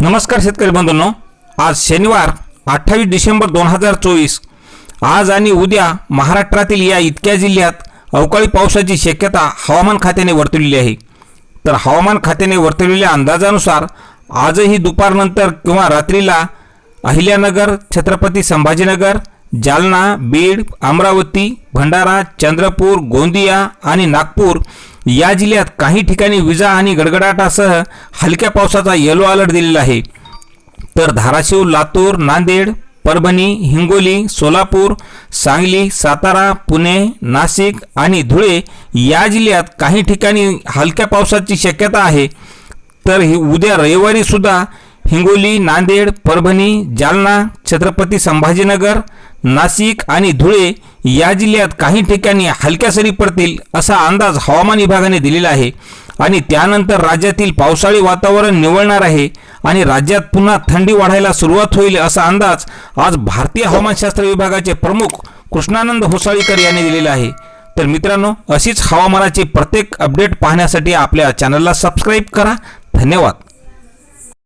नमस्कार शेतकरी बंधूंनो. आज शनिवार अठ्ठावीस डिसेंबर दोन हजार चोवीस. आज आणि उद्या महाराष्ट्रातील या इतक्या जिल्ह्यात अवकाळी पावसाची शक्यता हवामान खात्याने वर्तवलेली आहे. तर हवामान खात्याने वर्तवलेल्या अंदाजानुसार आजही दुपारनंतर किंवा रात्रीला अहिल्यानगर छत्रपती संभाजीनगर जालना बीड अमरावती भंडारा चंद्रपूर गोंदिया आणि नागपूर या जिल्ह्यात काही ठिकाणी विजा आणि गडगडाटासह हलक्या पावसाचा येलो अलर्ट दिलेला आहे. तर धाराशिव लातूर नांदेड परभणी हिंगोली सोलापूर सांगली सातारा पुणे नाशिक आणि धुळे या जिल्ह्यात काही ठिकाणी हलक्या पावसाची शक्यता आहे. तर ही उद्या रविवारीसुद्धा हिंगोली नांदेड परभणी जालना छत्रपती संभाजीनगर नाशिक आणि धुळे या जिल्ह्यात काही ठिकाणी हलक्या सरी पडतील असा अंदाज हवामान विभागाने दिलेला आहे. आणि त्यानंतर राज्यातील पावसाळी वातावरण निवळणार आहे आणि राज्यात पुन्हा थंडी वाढायला सुरुवात होईल असा अंदाज आज भारतीय हवामानशास्त्र विभागाचे प्रमुख कृष्णानंद होसाळीकर यांनी दिलेला आहे. तर मित्रांनो अशीच हवामानाची प्रत्येक अपडेट पाहण्यासाठी आपल्या चॅनलला सबस्क्राईब करा. धन्यवाद.